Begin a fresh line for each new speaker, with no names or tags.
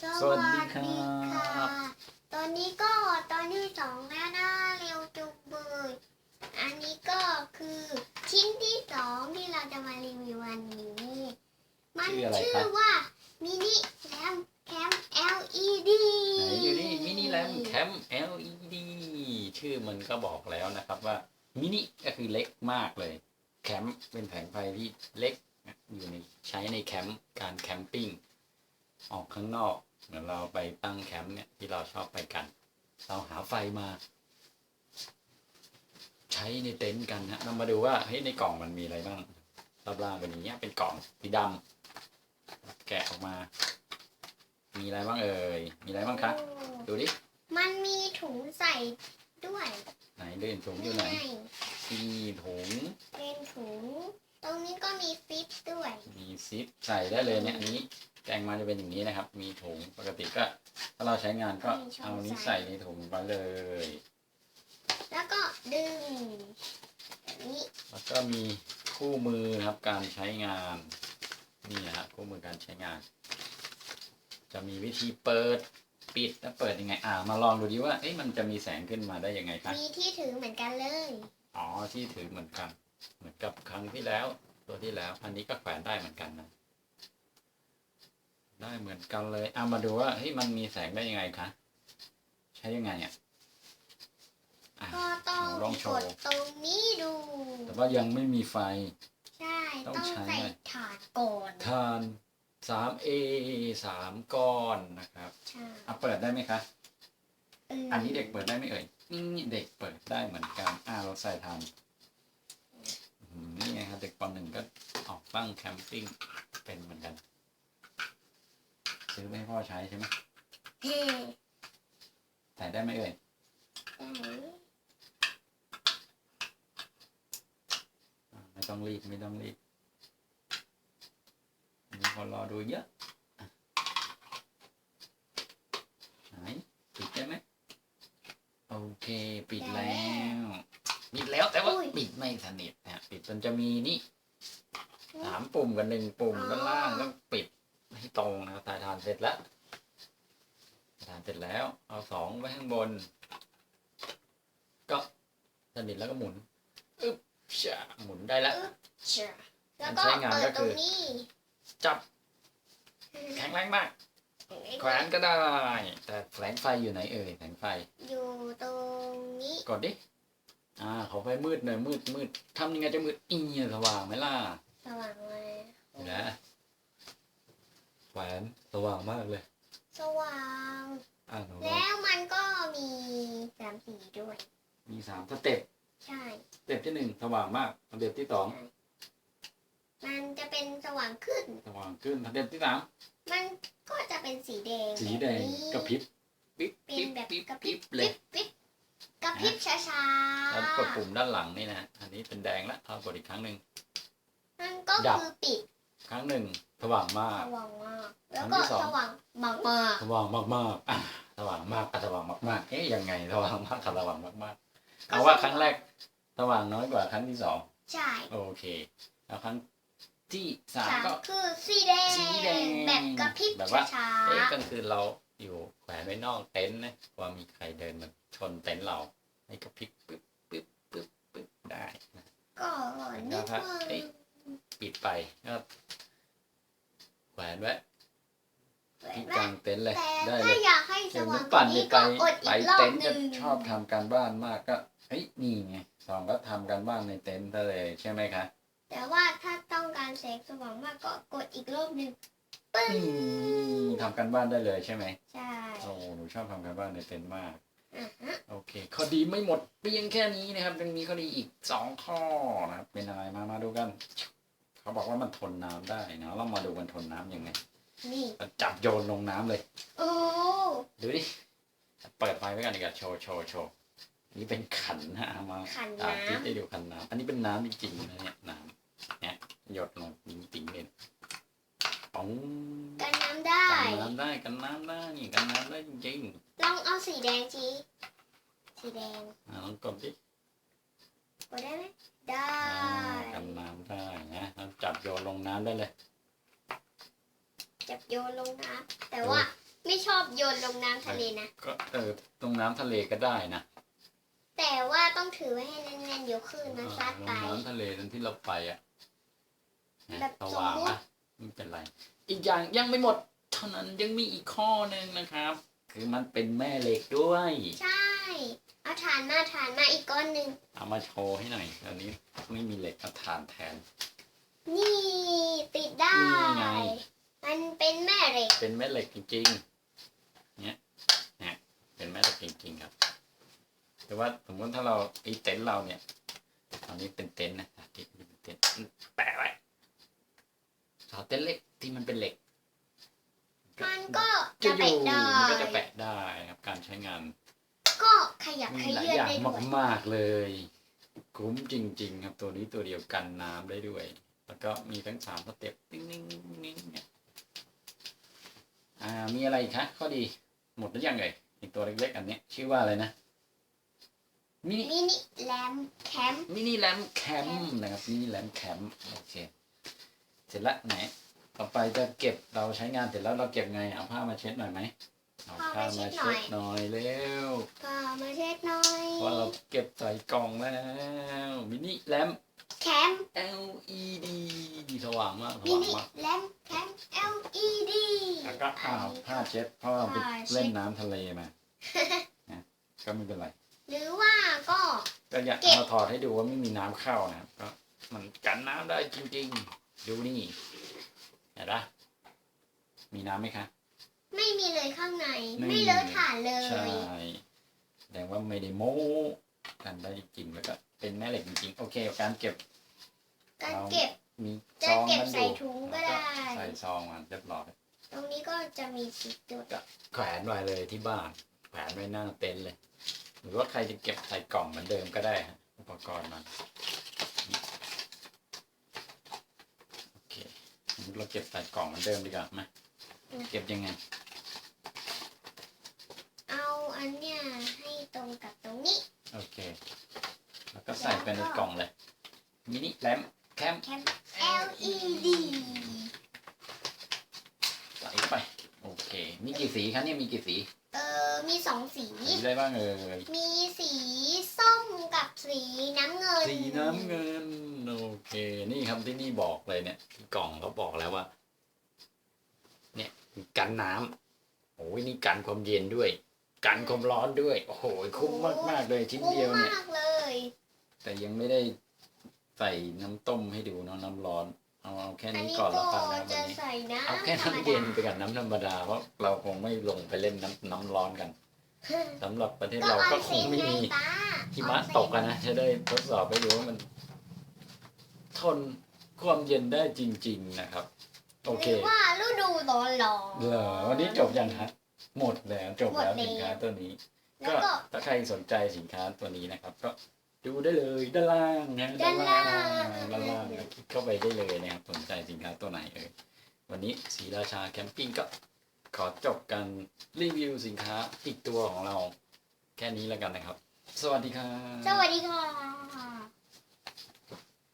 สวัสดีครับ
ตอนนี้ก็ตอนที่สองแล้วนะเร็วจุงเบยอันนี้ก็คือชิ้นที่สองที่เราจะมารีวิววันนี้ มัน
ชื่ออะไร
ชื่
ครั
อบว่ามินิแลมแคม LED
ไหนอยู่นี่มินิแลมแคม LED ชื่อมันก็บอกแล้วนะครับว่ามินิก็คือเล็กมากเลย แคมป์เป็นแผงไฟที่เล็กนะอยู่ในใช้ในแคมป์การแคมปิ้ง ออกข้างนอกเหมือนเราไปตั้งแคมป์เนี่ยที่เราชอบไปกัน เราหาไฟมา ใช้ในเต็นท์กันนะเรามาดูว่าเฮ้ยในกล่องมันมีอะไรบ้างรอบล่างเป็นอย่างเงี้ยเป็นกล่องสีดำแกะออกมา มีอะไรบ้างเอ่ยมีอะไรบ้างคะดูดิ
มันมีถุงใส่ด้วย
ไหนเดินถุงอยู่ไหน
ไง
มีถุง
เป็นถุง ตรงนี้ก็มีฟิปด้วย
มีซิปใส่ได้เลยเนี่ยอันนี้ แกงมาจะเป็นอย่างนี้นะครับ มีถุงปกติก็ ถ้าเราใช้งานก็เอานี้ใส่ในถุงไปเลย
แล้วก็ดึงแบบนี้
แล้วก็มีคู่มือครับการใช้งานนี่นะฮะคู่มือการใช้งาน จะมีวิธีเปิดปิดและเปิดยังไง อ่า มาลองดูดิว่าเอ๊ะมันจะมีแสงขึ้นมาได้ยังไงคะ
มีที่ถือเหมือนกันเลย
อ๋อที่ถือเหมือนกัน เหมือนกับครั้งที่แล้ว ตัวที่แล้ว อันนี้ก็แขวนได้เหมือนกันนะ ได้เหมือนกันเลยเอามาดูว่าเฮ้ยมันมีแสงได้ยังไงคะ ใช้ยังไงอะอะ
ก็ต้อง
ลองโช
ก
ว์
ดตรงนี้ดู
แต่ว่ายังไม่มีไฟ
ใช่
ต้
ต้
อ
องง
ใช้
ใส่
หน่อย
ถาดก่อน
ทานสามเอสามก้อนนะครับ
ใช่
อะเปิดได้ไหมคะ
เอั
นนี้เด็กเปิดได้ไหมเอ่ยนี่เด็กเปิดได้เหมือนกันอ่าเราใส่ทานอืมนี่ไงครับเด็กปหนึ่งก็ออกตั้งแคมปิ้งเป็นเหมือนกัน ซื้อไปให้พ่อใช้ใช่ไหม
เฮ้
ใส่ได้ไหมเอ่ยอ่าไม่ต้องรีบไม่ต้องรีบมีคนรอดูเยอะอะไหนปิดได้ไหมโอเค ปิดแล้ว ปิดแล้วแต่ว่าปิดไม่สนิทนะปิดมันจะมีนี่สามปุ่มกับหนึ่งปุ่มด้านล่างต้องปิด ให้ตรงนะครับถ่ายทานเสร็จแล้วถ่ายทานเสร็จแล้ว เอาสองไว้ข้างบน ก็สนิทแล้วก็หมุนอึ๊บชะหมุนได้แล้ว
ใช่แล้ว
การ
ก็
ใช้งาน
เปิ
ก็
ดต
คื
รง
อ
นี้
จับ แข็งแรงมากแขวนก็ได้ แต่แสงไฟอยู่ไหนเอ่ยแสงไฟ
อยู่ตรงนี้
กดดิอ่าขอไฟมืดหน่อยมืดมืดทำยังไงจะมืดอีสว่างไหมล่ะ
สว่างเลย
เห็นไหมแข วนสว่างมากเลย
สว่าง
อ่าหนูลอง
แล้วมันก็มีสามสีด้วย
มีสามสเต็ป
ใช่
สเต็ปที่หนึ่งสว่างมากสเต็ปที่สอง
มันจะเป็นสว่างขึ้น
สว่างขึ้นสเต็ปที่สาม
มันก็จะเป็นสีแดง
สีแดง
บบนี้
กระพริบปิ๊บ
เป็
ปิ๊
น
บ
แบบ
ปิ๊บ
กระพริ
ปิ๊
บบ
เลย
ปิ๊บกระพริบช้า
แล้วกดปุ่มด้านหลังนี่นะอันนี้เป็นแดงแล้วเอากดอีกครั้งหนึ่ง
ๆมันก็
ดับ
คือปิด
ครั้งหนึ่งสว่างมาก
สว่างมาก แล้ว
อัน
ก็
ที่สอง
สว่างมากมาก
สว่างมากๆอะสว่างมากกับสว่างมากๆเอ๊ยยังไงสว่างมากกับสว่างมากๆเอาว่าครั้งแรกสว่างน้อยกว่าครั้งที่สอง
ใช่
โอเค แล้วครั้งที่สาม
สาม
ก็
คือสีแดง
สีแดง
แบบกระพริบ
แบบว่า
ช้า
เอ๊ะกลางคืนเราอยู่แขวนไว้นอกเต็นท์นะกลัว่ามีใครเดินมาชนเต็นท์เราให้กระพริบปึ๊บปึ๊บปึ๊บปึ๊บได้นะ
ๆก็นิด
นะครับ
นึ
เอ๊ะ
ง
ปิดไปก็แขวนไว้
สวย
ที่
มาก
กลางเต็นท์เลย
แต่
ได้เล
ถ้ายอยากให้ส
อย่าง
ว่า
นุ
ง
กปั่น
ก
นี่
ว่า
ไป
ก็อด
ไป
อีกรอบ
เต็นท์
ห
ก็
นึ่ง
ชอบทำการบ้านมากก็เฮ้ยนี่ไงสองก็ทำการบ้านในเต็นท์ซะเลยใช่ไหมคะ
แต่ว่าถ้าต้องการแสงสว่างมากก็กดอีกรอบหนึ่งปึ้ง
นี่ทำการบ้านได้เลยใช่ไหม
ใช่
โอ้หนูชอบทำการบ้านในเต็นท์มาก
อะฮะ
โอเค ข้อดีไม่หมดเพียงแค่นี้นะครับยังมีข้อดีอีกสองข้อนะครับเป็นอะไรมามาดูกัน เขาบอกว่ามันทนน้ำได้นะเรามาดูมันทนน้ำยังไง
นี่
จับโยนลงน้ำเลย
โอ้
ดูดิเปิดไฟไว้กันดีกว่าโชว์โชว์โชว์นี่เป็นขันนะเอามา
ขัน
ตา
น้
ติ๊ได้ดูขันน้ำอันนี้เป็นน้ำจริงๆนะเนี่ยน้ำเนี่ยหยดลงจริงๆเลยป๋องำ
กันน้ำได้
กันน้ำได้กันน้ำได้นี่กันน้ำได้จริง
ลองเอาสีแดงจีสีแดง
ๆอ่าลองกดดิ
กดได้ไหมได้
อ่ากันน้ำได้นะแล้วจับโยนลงน้ำได้เลย
จับโยนลงน้ำแต่ว่าไม่ชอบโยนลงน้ำทะเลนะ
ก็เออตรงน้ำทะเลก็ได้นะ
แต่ว่าต้องถือไว้ให้แน่นๆเดี๋ยวคลื่นมันซัด
ล
ไป
งน้ำทะเลนั้นที่เราไปอะนะ
แบบ
สว่าง
สมมุติ
นะไม่เป็นไร อีกอย่างยังไม่หมด เท่านั้นยังมีอีกข้อหนึ่งนะครับ คือมันเป็นแม่เหล็กด้วย
ใช่ เอาฐานมาฐานมาอีกก้อนหนึ่ง
เอามาโชว์ให้หน่อยตอนนี้ไม่มีเหล็กเอาถ่านแทน
นี่ติดได้
นี่ไง
มันเป็นแม่เหล็ก
เป็นแม่เหล็กจริงๆ เนี่ยเนี่ยเป็นแม่เหล็กจริงๆครับ แต่ว่าสมมติถ้าเราไอ้เต็นท์เราเนี่ย ตอนนี้เป็นเต็นท์นะที่เป็นเต็นท์แปะไว้เอาเต็นท์เล็กที่มันเป็นเหล็ก
มันก็
จะ
จะ
อยู่
แปะได้
มันก็จะแปะได้ครับการใช้งาน
ก็ขยับ
มี
ข
หลาย
ยื่น
อย่าง
ได้ด้วย
มากๆเลย คุ้มจริง ๆ ครับตัวนี้ตัวเดียวกันน้ำได้ด้วย แล้วก็มีทั้งสามสเต็ปนิ่งๆนิ่งๆเนี่ย อ่ามีอะไรอีกคะข้อดีหมดหรือยังเอ่ยอีกตัวเล็กๆอันเนี้ยชื่อว่าอะไรนะมินิ
มินิแลมแคมป์
มินิแลมแคมป์นะครับมินิแลมแคมป์โอเคเสร็จละไหนต่อไปจะเก็บเราใช้งานเสร็จแล้วเราเก็บไงเอาผ้ามาเช็ดหน่อยไหมเอาผ้ามาเช็ดหน่อยเร็ว
ก็มาเช็ดหน่อย
เพราะเราเก็บใส่กล่องแล้วมินิแลม
แคมป์
LED สว่างมากส
มิ
ว่าง
นิ
มาก
แลมแคมป์ LED
แล้วก็อ้าวผ้าเช็ดเพราะเราไป
ผ้าเช็ด
เล่นน้ำทะเลมานะก็ไม่เป็นไร
หรือว่าก็
ก็อยาก
เก็บ
เอาถอดให้ดูว่าไม่มีน้ำเข้านะครับก็มันกันน้ำได้จริง ๆ ดูนี่เห็นปะมีน้ำไหมคะ
ไม่มีเลยข้างใน
ไม่มี
ไม่เลอะฐานเล
ใช่
ย
แสดงว่าไม่ได้โม้กันได้จริงแล้วก็เป็นแม่เหล็กจริงๆโอเค การเก็บ
การเก็บ
มี
จะ
ซอง
เก็บ
มันอ
ใส่
ยู่
ถุงก็ได้
ใส่ซองมันเรียบร้อย
ตรงนี้ก็จะมีสีจุด
แขวนไว้เลยที่บ้าน แขวนไว้หน้าเต็นท์เลย หรือว่าใครจะเก็บใส่กล่องเหมือนเดิมก็ได้ฮะอุปกรณ์มันโอเคสมมติเราเก็บใส่กล่องเหมือนเดิมดีกว่าไหมเก็บยังไง
เอาอันเนี้ยให้ตรงกับตรงนี้
โอเค แล้วก็ใส่ไปในกล่องเลยมินิแลมแคม
แคม LED
ใส่เข้าไป โอเค มีกี่สีคะเนี่ยมีกี่สี
เออมีสองสี
สีได้บ้างเอ่ย
มีสีส้มกับสีน้ำเงิน
สีน้ำเงินโอเค นี่ครับที่นี่บอกเลยเนี่ยที่กล่องเขาบอกแล้วว่า เนี่ยกันน้ำโอ้ยนี่กันความเย็นด้วย กันความร้อนด้วย โอ้โหคุ้มมากมากๆเลยชิ้น
คุ้ม
เดียวเนี่ย
มากเลย
แต่ยังไม่ได้ใส่น้ำต้มให้ดูเนาะน้ำร้อน เอาเอาแค่
อัน
นี้
นี้
ก่อน
ก็
แล้วกันนะวัน
จะ
นี้
ใส่น้ำ
เอาแค่น้ำเย็นไปกับน้ำธรรมดาเพราะเราคงไม่ลงไปเล่นน้ำน้ำร้อนกันสำหรับประเทศ
ก็
เรา
ออ
ก็
น
ค
เซ็
ง
น
ไม่
ไง
มี
ป้า
หิมะตกกันนะจะได้ทดสอบไปดูว่ามัน ทนความเย็นได้จริง ๆนะครับ โอเค
หรือว่าฤดูร้อนร้อน
เหรอวันนี้จบยังฮะหมดแล้วจบแล้ว
หมดแล้ว
สินค้าตัวนี้
แล้ว
ก็
ก็
ถ้าใครสนใจสินค้าตัวนี้นะครับ ก็ ดูได้เลยด้านล่างนะ
ด้านล่าง
ด้านล่างคลิกเข้าไปได้เลยนะครับสนใจสินค้าตัวไหนเอ่ยวันนี้ศรีราชาแคมปิ้งก็ขอจบการรีวิวสินค้าอีกตัวของเรา แค่นี้แล้วกันนะครับ สวัสดีครับ
สวัสดีค่ะ